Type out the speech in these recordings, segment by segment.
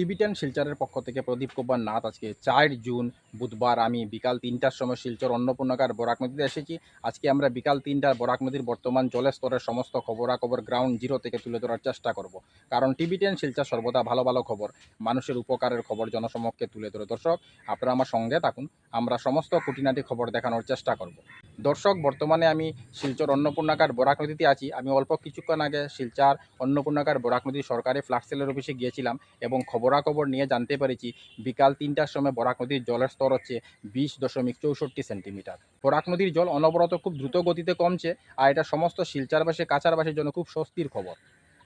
টিবিটান শিলচরের পক্ষ থেকে প্রদীপ কুমার নাথ আজকে চার জুন বুধবার। আমি বিকাল তিনটার সময় শিলচর অন্নপূর্ণাকার বরাক নদীতে এসেছি। আজকে আমরা বিকাল তিনটার বরাক নদীর বর্তমান জলের স্তরের সমস্ত খবরাখবর গ্রাউন্ড জিরো থেকে তুলে ধরার চেষ্টা করব। কারণ টিভি টেন শিলচর সর্বদা ভালো ভালো খবর। মানুষের উপকারের খবর জনসমক্ষে তুলে ধরে। দর্শক, আপনারা আমার সঙ্গে থাকুন। আমরা সমস্ত খুঁটিনাটি খবর দেখানোর চেষ্টা করব। দর্শক, বর্তমানে আমি শিলচর অন্নপূর্ণাকার বরাক নদীতে আছি। আমি অল্প কিছুক্ষণ আগে শিলচার অন্নপূর্ণাকার বরাক নদী সরকারি ফ্লাড সেলের অফিসে গিয়েছিলাম এবং খবরাখবর নিয়ে জানতে পেরেছি, বিকাল তিনটার সময় বরাক নদীর জলের স্তর হচ্ছে বিশ দশমিক চৌষট্টি সেন্টিমিটার। বরাক নদীর জল অনবরত খুব দ্রুত গতিতে কমছে আর এটা সমস্ত শিলচারবাসী কাছারবাসীর জন্য খুব স্বস্তির খবর।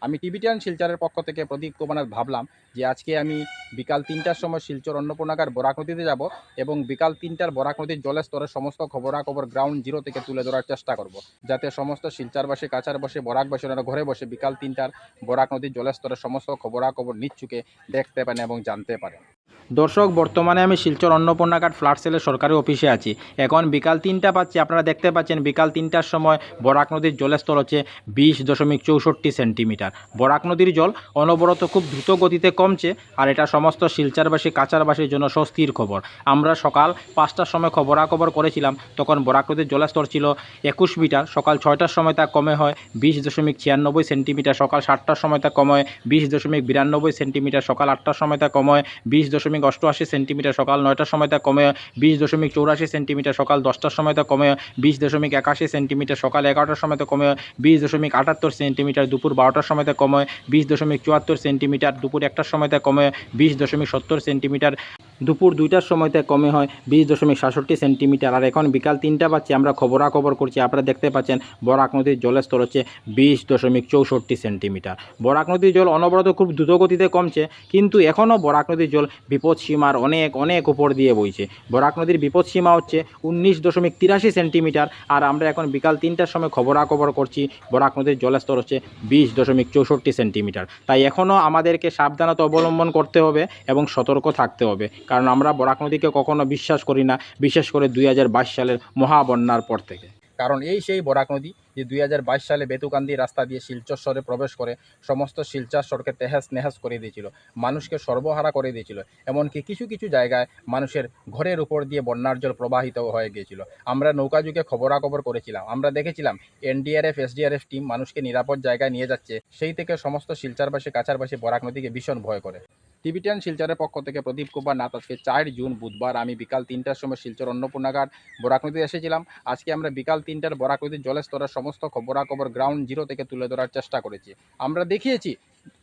আমি টিভিটিয়ান শিলচরের পক্ষ থেকে প্রদীপ কুমার ভাবলাম যে আজকে আমি বিকাল তিনটার সময় শিলচর অন্নপূর্ণাকার বরাক নদীতে যাব এবং বিকাল তিনটার বরাক নদীর জলের স্তরের সমস্ত খবরাখবর গ্রাউন্ড জিরো থেকে তুলে ধরার চেষ্টা করব। যাতে সমস্ত শিলচারবাসী কাছারবাসী বরাকবাসী ওনারা ঘরে বসে বিকাল তিনটার বরাক নদীর জলের স্তরের সমস্ত খবরাখবর নিচ্ছুকে দেখতে পারেন এবং জানতে পারেন। দর্শক, বর্তমানে আমি শিলচর অন্নপূর্ণাঘাট ফ্ল্যাট সেলের সরকারি অফিসে আছি। এখন বিকাল তিনটা পাচ্ছি, আপনারা দেখতে পাচ্ছেন বিকাল তিনটার সময় বরাক নদীর জলের স্তর হচ্ছে বিশ দশমিক চৌষট্টি সেন্টিমিটার। বরাক নদীর জল অনবরত খুব দ্রুত গতিতে কমছে আর এটা সমস্ত শিলচারবাসী কাছারবাসীর জন্য স্বস্তির খবর। আমরা সকাল পাঁচটার সময় খবরাখবর করেছিলাম, তখন বরাক নদীর জলের স্তর ছিল একুশ মিটার, সকাল ছয়টার সময় তা কমে হয় বিশ দশমিক ছিয়ানব্বই সেন্টিমিটার, সকাল সাতটার সময় তা কমে বিশ দশমিক বিরানব্বই সেন্টিমিটার, সকাল আটটার সময় তা কমে বিশ দশমিক অষ্টআশি সেন্টিমিটার সকাল নয়টার সময় তা কমে বিশ দশমিক চৌরাশি সেন্টিমিটার, সকাল দশটার সময় তা কমে বিশ দশমিক একাশি সেন্টিমিটার, সকাল এগারোটার সময় তা কমে বিশ দশমিক আটাত্তর সেন্টিমিটার, দুপুর বারোটার সময় তা কমে বিশ দশমিক চুয়াত্তর সেন্টিমিটার, দুপুর একটার সময় তা কমে বিশ দশমিক সত্তর সেন্টিমিটার। দুপুর দুইটার সময়তে কমে হয় বিশ দশমিক সাতষট্টি সেন্টিমিটার। আর এখন বিকাল তিনটা বাজছে, আমরা খবরাখবর করছি। আপনারা দেখতে পাচ্ছেন, বরাক নদীর জলের স্তর হচ্ছে বিশ দশমিক চৌষট্টি সেন্টিমিটার। বরাক নদীর জল অনবরত খুব দ্রুতগতিতে কমছে, কিন্তু এখনও বরাক নদীর জল বিপদ সীমার অনেক অনেক উপর দিয়ে বইছে। বরাক নদীর বিপদ সীমা হচ্ছে উনিশ দশমিক তিরাশি সেন্টিমিটার। আর আমরা এখন বিকাল তিনটার সময় খবরাখবর করছি, বরাক নদীর জলের স্তর হচ্ছে বিশ দশমিক চৌষট্টি সেন্টিমিটার। তাই এখনও আমাদেরকে সাবধানতা অবলম্বন করতে হবে এবং সতর্ক থাকতে হবে। কারণ আমরা বরাক নদীকে কখনো বিশ্বাস করি না, বিশেষ করে দুই হাজার বাইশ সালের মহাবন্যার পর থেকে। কারণ এই সেই বরাক নদী যে দুই হাজার বাইশ সালে বেতুকান্দি রাস্তা দিয়ে শিলচর শহরে প্রবেশ করে সমস্ত শিলচর শহরকে তেহাস নেহাস করে দিয়েছিল, মানুষকে সর্বহারা করে দিয়েছিল, এমনকি কিছু কিছু জায়গায় মানুষের ঘরের উপর দিয়ে বন্যার জল প্রবাহিত হয়ে গিয়েছিল। আমরা নৌকা যুগে খবরাখবর করেছিলাম, আমরা দেখেছিলাম এনডিআরএফ, এসডিআরএফ টিম মানুষকে নিরাপদ জায়গায় নিয়ে যাচ্ছে, সেই থেকে সমস্ত শিলচারবাসী, কাছারবাসী বরাক নদীকে ভীষণ ভয় করে। টিভিটিয়ান শিলচরের পক্ষ থেকে প্রদীপ কুমার নাথ আজকে চার জুন বুধবার। আমি বিকাল তিনটার সময় শিলচর অন্নপূর্ণাঘাট বরাক এসেছিলাম। আজকে আমরা বিকাল তিনটার বরাক নদীর জলের স্তরের সমস্ত খবরাখবর গ্রাউন্ড জিরো থেকে তুলে ধরার চেষ্টা করেছি। আমরা দেখিয়েছি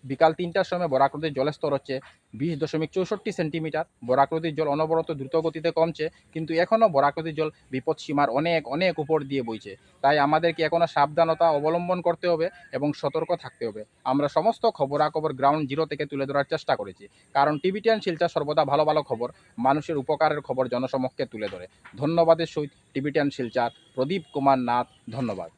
বিকাল তিনটার সময় বরাক নদীর জলের স্তর হচ্ছে বিশ দশমিক চৌষট্টি সেন্টিমিটার। বরাক নদীর জল অনবরত দ্রুত গতিতে কমছে, কিন্তু এখনও বরাক জল বিপদ সীমার অনেক অনেক উপর দিয়ে বইছে। তাই আমাদেরকে এখনও সাবধানতা অবলম্বন করতে হবে এবং সতর্ক থাকতে হবে। আমরা সমস্ত খবরাখবর গ্রাউন্ড জিরো থেকে তুলে ধরার চেষ্টা করেছি। কারণ টিভি টিভিটিয়ান শিলচর সর্বদা ভালো ভালো খবর। মানুষের উপকারের খবর জনসমক্ষে তুলে ধরে। ধন্যবাদের সহিত টিভি টিভিটিয়ান শিলচার, প্রদীপ কুমার নাথ, ধন্যবাদ।